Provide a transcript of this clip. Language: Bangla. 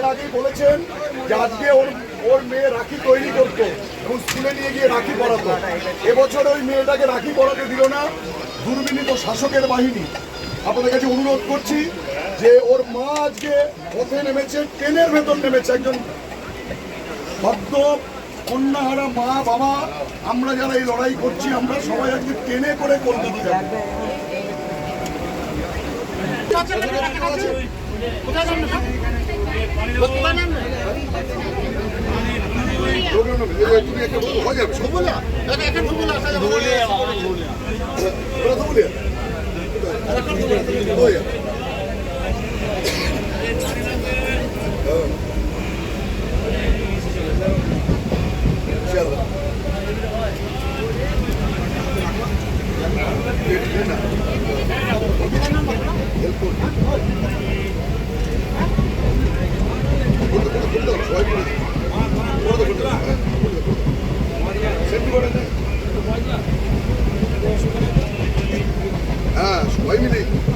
রাখি বলেছেন ওর মেয়ে রাখি তৈরি করতো নিয়ে গিয়ে রাখি এবছর ওই মেয়েটাকে রাখি পড়াতে না। দুর্বিনীত শাসকের বাহিনী। আপনাদের কাছে অনুরোধ করছি যে ওর মা আজকে পথে নেমেছে, ট্রেনের ভেতর নেমেছে একজন সদ্য কন্যাহারা মা বাবা আমরা যারা এই লড়াই করছি আমরা সবাই আজকে ট্রেনে করে কলকাতা যাব। হয়ে যাবে সব বলে ওরা তো বলে হয়ে যাবে চলো হ্যাঁ সবাই মিলে একটা